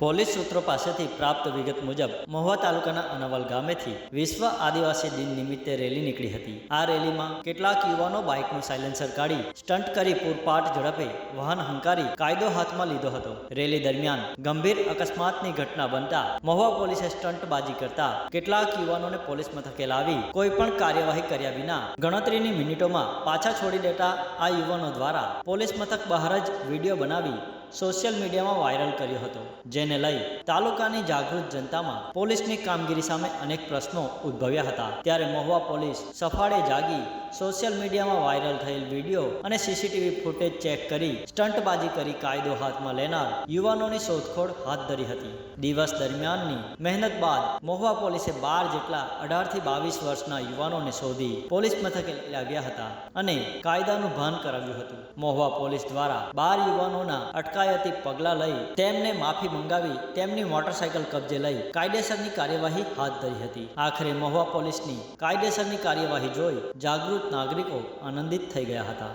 Police સૂત્રો પાસેથી પ્રાપ્ત વિગત મુજબ, મહુવા તાલુકાના અનાવલ ગામેથી વિશ્વ આદિવાસી દિન નિમિત્તે રેલી નીકળી હતી. આ રેલીમાં કેટલાક યુવાનો બાઇકનું સાયલેન્સર કાઢી સ્ટન્ટ કરી પૂરપાટ ઝડપે વાહન હંકારી કાયદો હાથમાં લીધો હતો. રેલી દરમિયાન ગંભીર અકસ્માતની ઘટના બનતા મહુવા પોલીસે સ્ટંટબાજી કરતા કેટલાક યુવાનોને પોલીસ મથકે લાવી કોઈ પણ કાર્યવાહી કર્યા વિના ગણતરીની મિનિટોમાં પાછા છોડી દેતા આ યુવાનો દ્વારા પોલીસ મથક બહાર જ વીડિયો બનાવી સોશિયલ મીડિયામાં વાયરલ કર્યો હતો, જેને લઈ તાલુકાની જાગૃત જનતામાં પોલીસની કામગીરી સામે અનેક પ્રશ્નો ઉદ્ભવ્યા હતા. ત્યારે મહુવા પોલીસ સફાળે જાગી સોશિયલ મીડિયામાં વાયરલ થયેલ વીડિયો અને સીસીટીવી ફૂટેજ ચેક કરી સ્ટંટબાજી કરી કાયદો હાથમાં લેનાર યુવાનોની શોધખોળ હાથ ધરી હતી. દિવસ દરમિયાનની મહેનત બાદ મહુવા પોલીસે બાર જેટલા અઢારથી બાવીસ વર્ષના યુવાનોને શોધી પોલીસ મથકે લાવ્યા હતા અને કાયદાનું ભાન કરાવ્યું હતું. મહુવા પોલીસ દ્વારા બાર યુવાનોના અટકાયતી પગલાં લઈ તેમને માફી મંગાવી તેમની મોટરસાયકલ કબજે લઈ કાયદેસરની કાર્યવાહી હાથ ધરી હતી. આખરે મહુવા પોલીસની કાયદેસરની કાર્યવાહી જોઈ જાગૃત નાગરિકો આનંદિત થઈ ગયા હતા.